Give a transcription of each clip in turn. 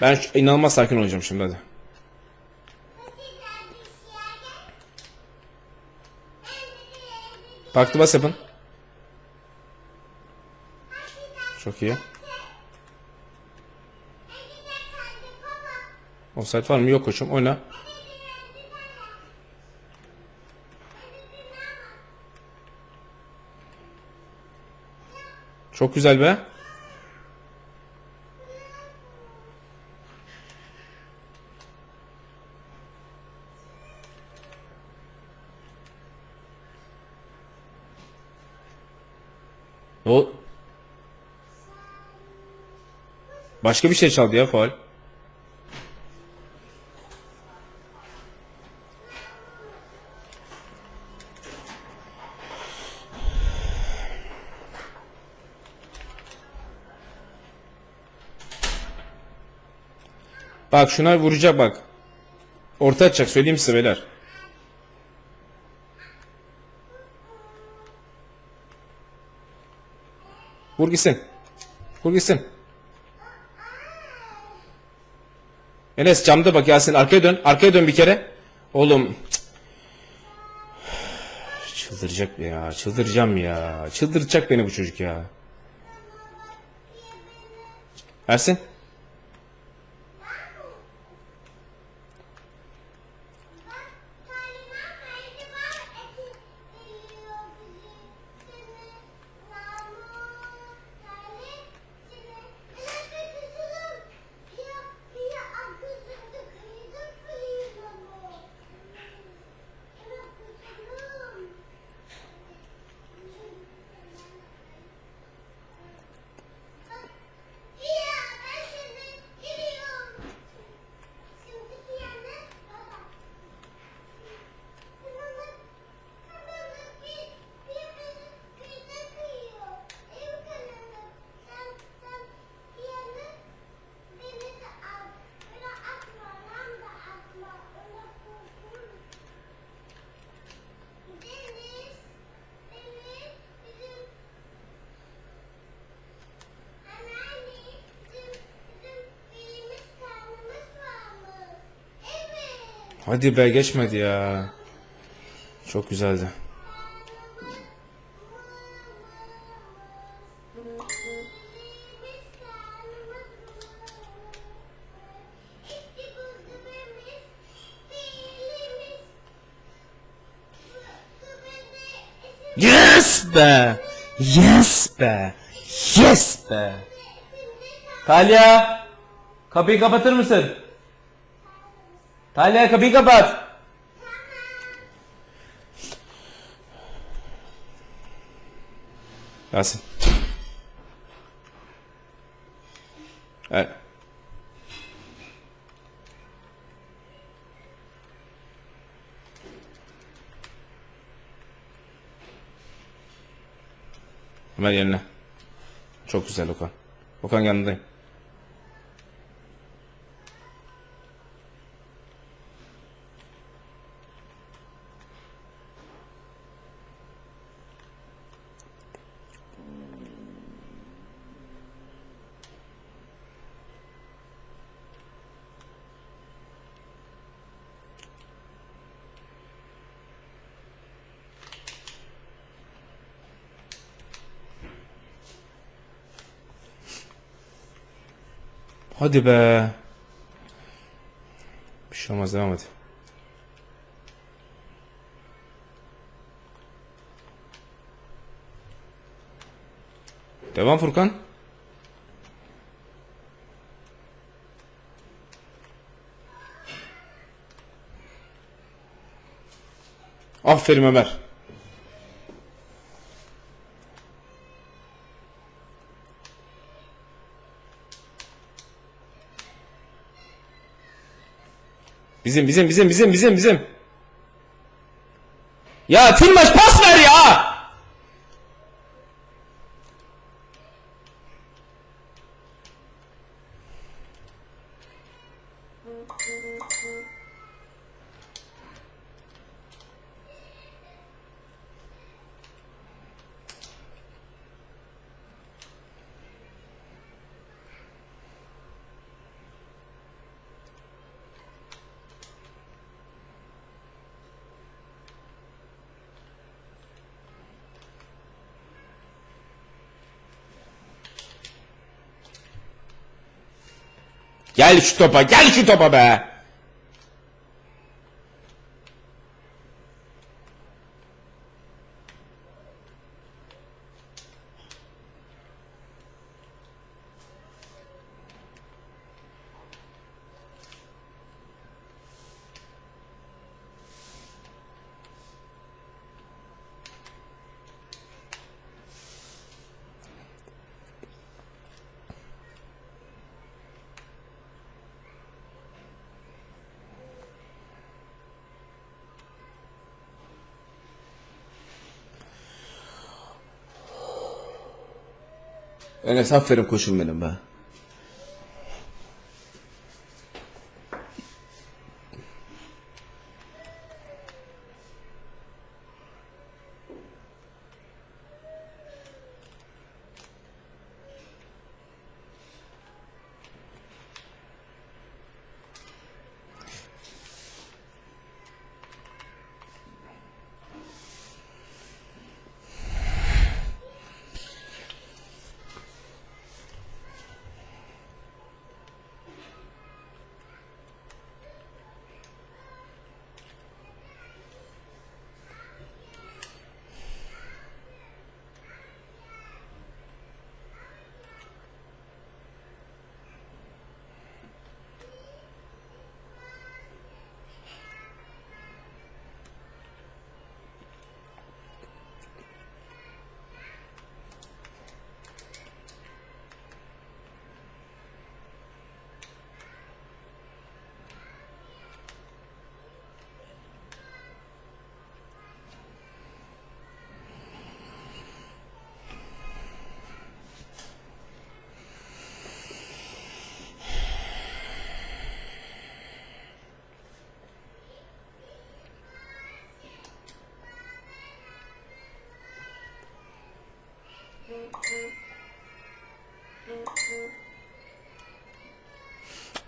Ben inanılmaz sakin olacağım şimdi hadi. Baktı bas yapın. Çok iyi. Offside var mı? Yok koçum. Oyna. Çok güzel be. Başka bir şey çaldı ya faul. Bak şuna vuracak bak. Orta atacak söyleyeyim size beyler. Vur gitsin. Vur gitsin. Enes camda bak Yasin arkaya dön. Arkaya dön bir kere. Oğlum. Çıldıracak ya. Çıldıracağım ya. Çıldıracak beni bu çocuk ya. Ersin. Hadi be geçmedi ya. Çok güzeldi. Yes be! Yes be! Yes be! Talya! Kapıyı kapatır mısın? Talya kapıyı kapat! Yasin. Evet. Ömer yerine. Çok güzel Okan. Okan yanındayım. Hadi be. Bir şey olmaz devam et. Devam Furkan. Aferin Ömer. Bizim bizim bizim bizim bizim bizim. Ya Tilmaç pas ver ya. Gel şu topa gel şu topa be. Enes aferin koşun benim be.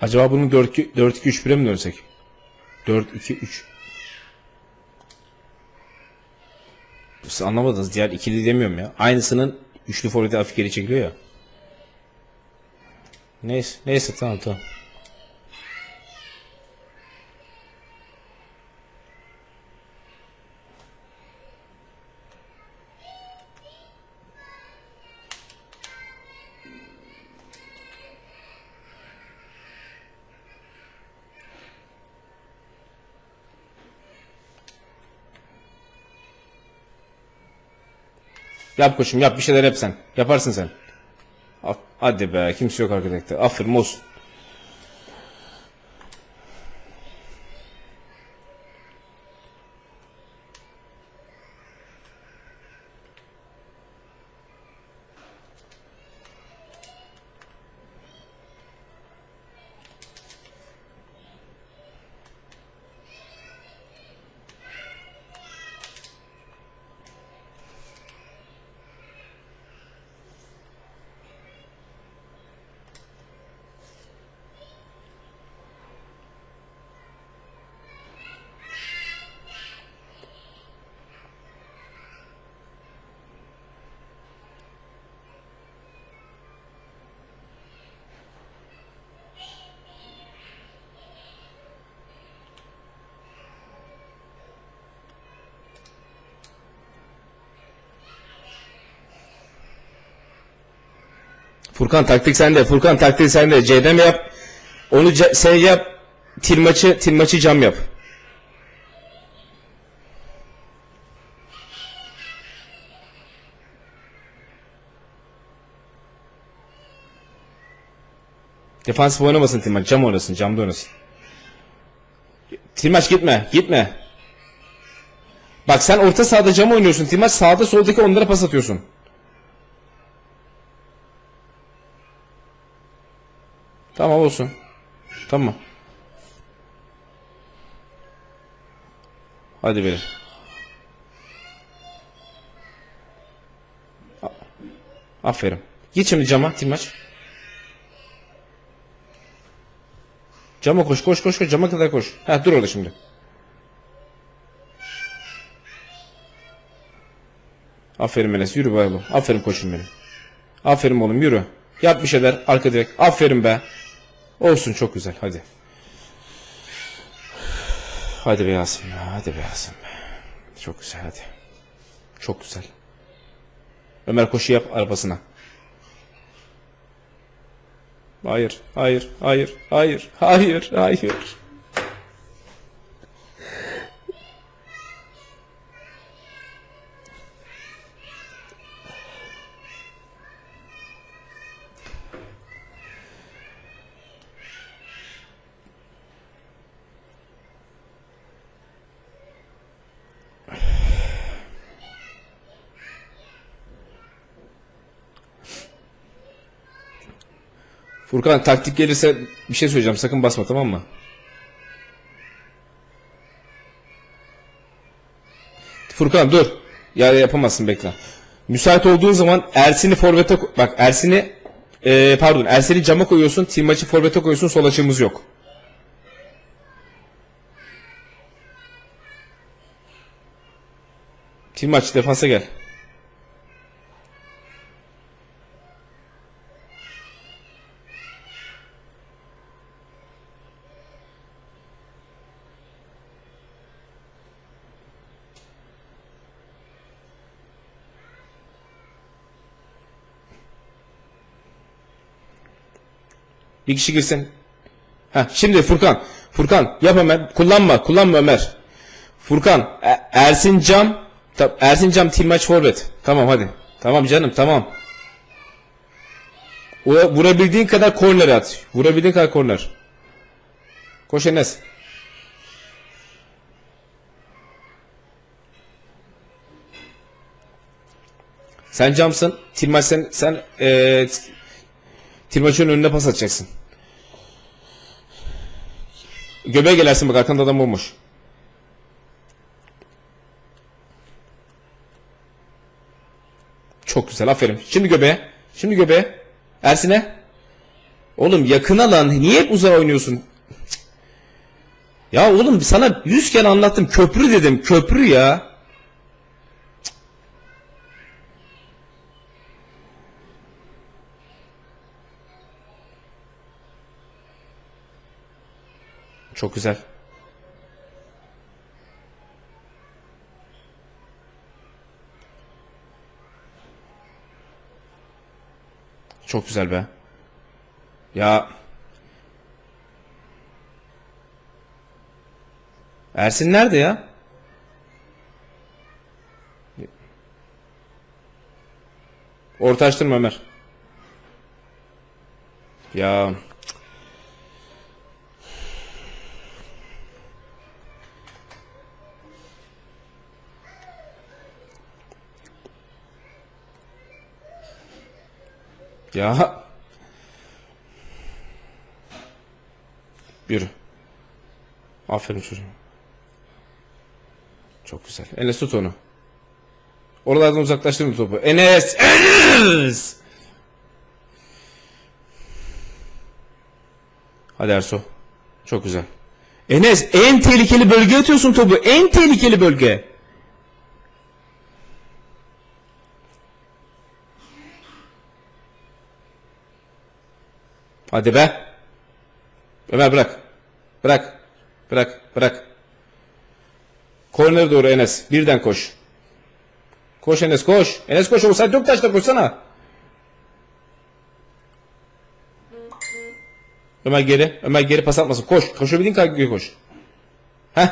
Acaba bunu 4-2-3-1'e mi dönsek? 4-2-3 Siz anlamadınız. Diğer ikili demiyorum ya. Aynısının üçlü forveti hafif geri çekiliyor ya. Neyse. Neyse tamam tamam. Yap koşum yap bir şeyler yap sen. Yaparsın sen. Hadi be kimse yok arkadaşlar. Aferin olsun. Furkan taktik sende. Furkan taktik sende. C'de mi yap? Onu C- S yap. Til maçı, til maçı cam yap. Defansif oynamasın Tilmaç. Cam oynasın. Camda oynasın. Tilmaç gitme. Gitme. Bak sen orta sahada cam oynuyorsun. Tilmaç sağda soldaki onlara pas atıyorsun. Tamam olsun. Tamam. Hadi verir. Aferin. Git şimdi cama Tilmaç. Cama koş koş koş koş cama kadar koş. Ha dur orada şimdi. Aferin Enes yürü be. Aferin koçum benim. Aferin oğlum yürü. Yap bir şeyler arka direk. Aferin be. Olsun çok güzel hadi. Hadi be Yasin be. Hadi be Yasin be. Çok güzel hadi. Çok güzel. Ömer koşu yap arabasına. Hayır, hayır, hayır, hayır, hayır, hayır. Furkan taktik gelirse bir şey söyleyeceğim. Sakın basma tamam mı? Furkan dur. Ya yapamazsın bekle. Müsait olduğun zaman Ersin'i forvete bak Ersin'i e, pardon Ersin'i cama koyuyorsun. Tilmaç'ı forvete koyuyorsun. Sol açığımız yok. Tilmaç defansa gel. Bir kişi girsin. Ha şimdi Furkan. Furkan yap Ömer. Kullanma. Kullanma Ömer. Furkan. Ersin Cam. Ersin Cam Tilmaç Forvet. Tamam hadi. Tamam canım tamam. Vura- Vurabildiğin kadar korner at. Vurabildiğin kadar korner. Koş Enes. Sen camsın. Tilmaç sen, sen eee Tilmaç'ın önüne pas atacaksın. Göbeğe gelersin bak arkanda adam bomboş. Çok güzel aferin. Şimdi göbeğe. Şimdi göbeğe. Ersin'e. Oğlum yakına lan. Niye hep uzağa oynuyorsun? Cık. Ya oğlum sana yüz kere anlattım. Köprü dedim. Köprü ya. Çok güzel. Çok güzel be. Ya. Ersin nerede ya? Orta açtırma Ömer. Ya. Ya. Yürü. Aferin çocuğum. Çok güzel. Enes tut onu. Oralardan uzaklaştırın topu. Enes! Enes! Hadi Erso. Çok güzel. Enes en tehlikeli bölgeye atıyorsun topu. En tehlikeli bölge. Hadi be. Ömer bırak. Bırak. Bırak. Bırak. Kornere doğru Enes. Birden koş. Koş Enes koş. Enes koş. O sen çok taşla koşsana. Ömer geri. Ömer geri pas atmasın. Koş. Koşabildiğin kadar koş. Heh.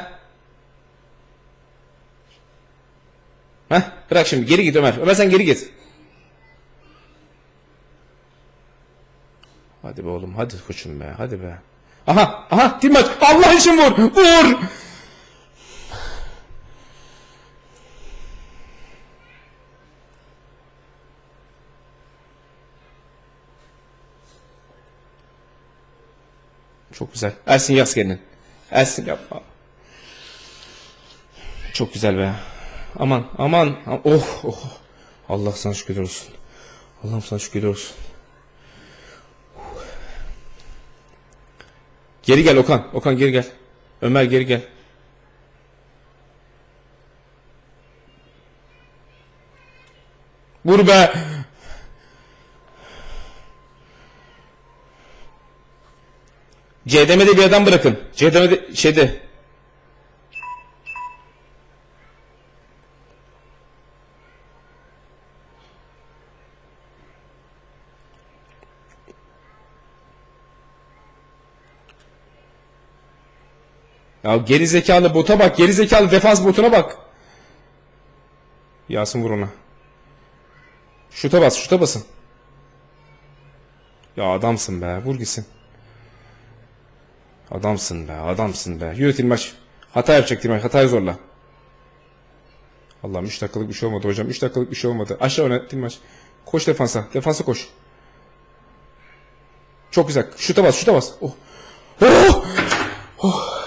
Heh. Bırak şimdi. Geri git Ömer. Ömer sen geri git. Hadi be oğlum. Hadi koçum be. Hadi be. Aha. Aha. Tilmaç. Allah için vur. Vur. Çok güzel. Ersin yaz kendin. Ersin yapma. Çok güzel be. Aman aman. Oh oh. Allah sana şükürler olsun. Allah'ım sana şükürler olsun. Geri gel Okan. Okan geri gel. Ömer geri gel. Vur be. CDM'de bir adam bırakın. CDM'de şeyde. Ya geri zekalı bota bak. Geri zekalı defans botuna bak. Yasin vur ona. Şuta bas, şuta basın. Ya adamsın be, vur gitsin. Adamsın be, adamsın be. Yürü Tilmaç. Hata yapacak Tilmaç, hatayı zorla. Allah'ım 3 dakikalık bir şey olmadı hocam. 3 dakikalık bir şey olmadı. Aşağı öne Tilmaç. Koş defansa, defansa koş. Çok güzel. Şuta bas, şuta bas. Oh. Oh! Oh!